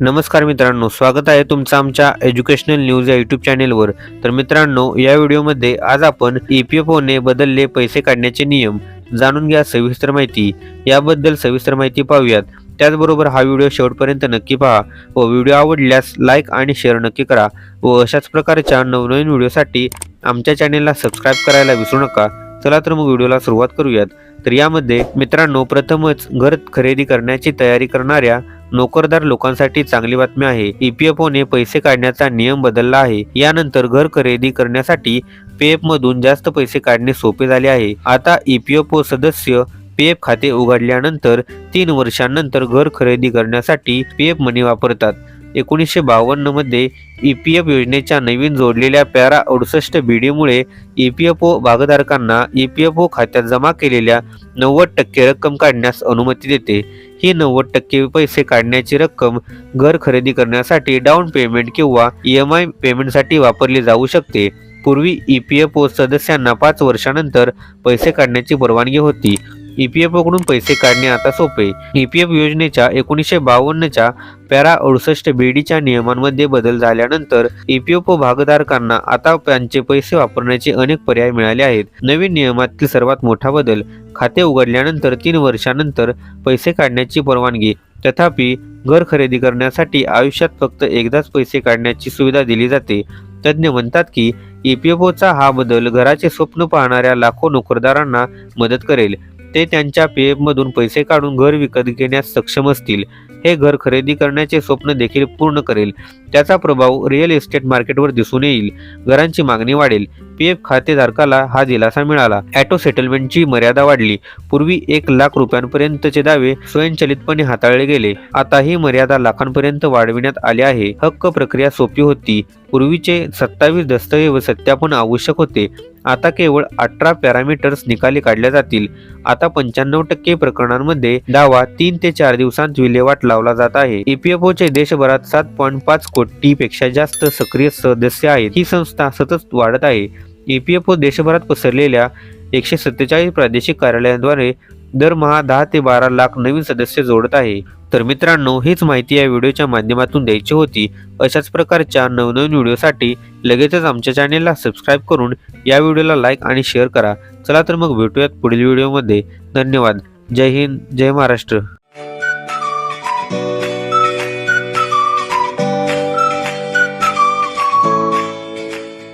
नमस्कार मित्रांनो स्वागत आहे तुमचं आमच्या एज्युकेशनल न्यूज या यूट्यूब चॅनेलवर तर मित्रांनो या व्हिडिओमध्ये आज आपण ई पी एफ ओने बदलले पैसे काढण्याचे नियम जाणून घ्या सविस्तर माहिती. याबद्दल सविस्तर माहिती पाहूयात. त्याचबरोबर हा व्हिडिओ शेवटपर्यंत नक्की पहा व व्हिडिओ आवडल्यास लाईक आणि शेअर नक्की करा व अशाच प्रकारच्या नवनवीन व्हिडिओसाठी आमच्या चॅनेलला सबस्क्राईब करायला विसरू नका. चला तर मग व्हिडिओला सुरुवात करूयात. तर यामध्ये मित्रांनो प्रथमच घर खरेदी करण्याची तयारी करणाऱ्या नोकरदार लोकांसाठी चांगली बातमी आहे. ईपीएफओने पैसे काढण्याचा नियम बदलला आहे. यानंतर घर खरेदी करण्यासाठी पीएफ मधून जास्त पैसे काढणे सोपे झाले आहे. आता ईपीएफओ सदस्य पीएफ खाते उघडल्यानंतर तीन वर्षांनंतर घर खरेदी करण्यासाठी पीएफ मनी वापरतात. एकोणीसशे बावन्नमध्ये ई पी एफ योजनेच्या नवीन जोडलेल्या पॅरा अडुसष्ट बी डीमुळे ई पी एफ ओ भागधारकांना ई पी एफ ओ खात्यात जमा केलेल्या नव्वद टक्के रक्कम काढण्यास अनुमती देते. ही नव्वद टक्के पैसे काढण्याची रक्कम घर खरेदी करण्यासाठी डाऊन पेमेंट किंवा ई एम आय पेमेंटसाठी वापरली जाऊ शकते. पूर्वी ई पी एफ ओ सदस्यांना पाच वर्षानंतर पैसे काढण्याची परवानगी होती. ई पी एफ ओकडून पैसे काढणे आता सोपे. ई पी एफ योजनेच्या एकोणीसशे बावन्नच्या पॅरा अडुसष्ट बीडीच्या नियमांमध्ये बदल झाल्यानंतर ई पी एफ ओ भागधारकांना आता त्यांचे पैसे वापरण्याचे अनेक पर्याय मिळाले आहेत. नवीन नियमातील सर्वात मोठा बदल खाते उघडल्यानंतर तीन वर्षानंतर पैसे काढण्याची परवानगी तथापि घर खरेदी करण्यासाठी आयुष्यात फक्त एकदाच पैसे काढण्याची सुविधा दिली जाते. तज्ज्ञ म्हणतात की ई पी एफ ओचा हा बदल घराचे स्वप्न पाहणाऱ्या लाखो नोकरदारांना मदत करेल. ते त्यांच्या पी एफमधून पैसे काढून घर विकत घेण्यास सक्षम असतील. हे घर खरेदी करण्याचे स्वप्न देखील पूर्ण करेल. त्याचा प्रभाव रिअल इस्टेट मार्केटवर दिसून येईल. घरांची मागणी वाढेल. पी एफ खातेधारकाला हा दिलासा मिळाला. ॲटो सेटलमेंटची मर्यादा वाढली. पूर्वी एक लाख रुपयांपर्यंतचे दावे स्वयंचलितपणे हाताळले गेले. आता ही मर्यादा लाखांपर्यंत वाढविण्यात आली आहे. हक्क प्रक्रिया सोपी होती. पूर्वीचे सत्तावीस दस्तऐवज सत्यापन आवश्यक होते. आता केवळ अठरा पॅरामीटर्स निकाली काढल्या जातील. आता पंच्याण्णव टक्के प्रकरणांमध्ये दावा तीन ते चार दिवसांत विल्हेवाट लावला जात आहे. ईपीएफओचे देशभरात सात पॉईंट पाच कोटीपेक्षा जास्त सक्रिय सदस्य आहेत. ही संस्था सतत वाढत आहे. ई पी एफ ओ देशभरात पसरलेल्या एकशे सत्तेचाळीस प्रादेशिक कार्यालयांद्वारे दरमहा दहा ते बारा लाख नवीन सदस्य जोडत आहे. तर मित्रांनो हीच माहिती या व्हिडिओच्या माध्यमातून द्यायची होती. अशाच प्रकारच्या नवनवीन व्हिडिओसाठी लगेचच आमच्या चॅनेलला सबस्क्राईब करून या व्हिडिओला लाईक आणि शेअर करा. चला तर मग भेटूयात पुढील व्हिडिओमध्ये. धन्यवाद. जय हिंद जय महाराष्ट्र.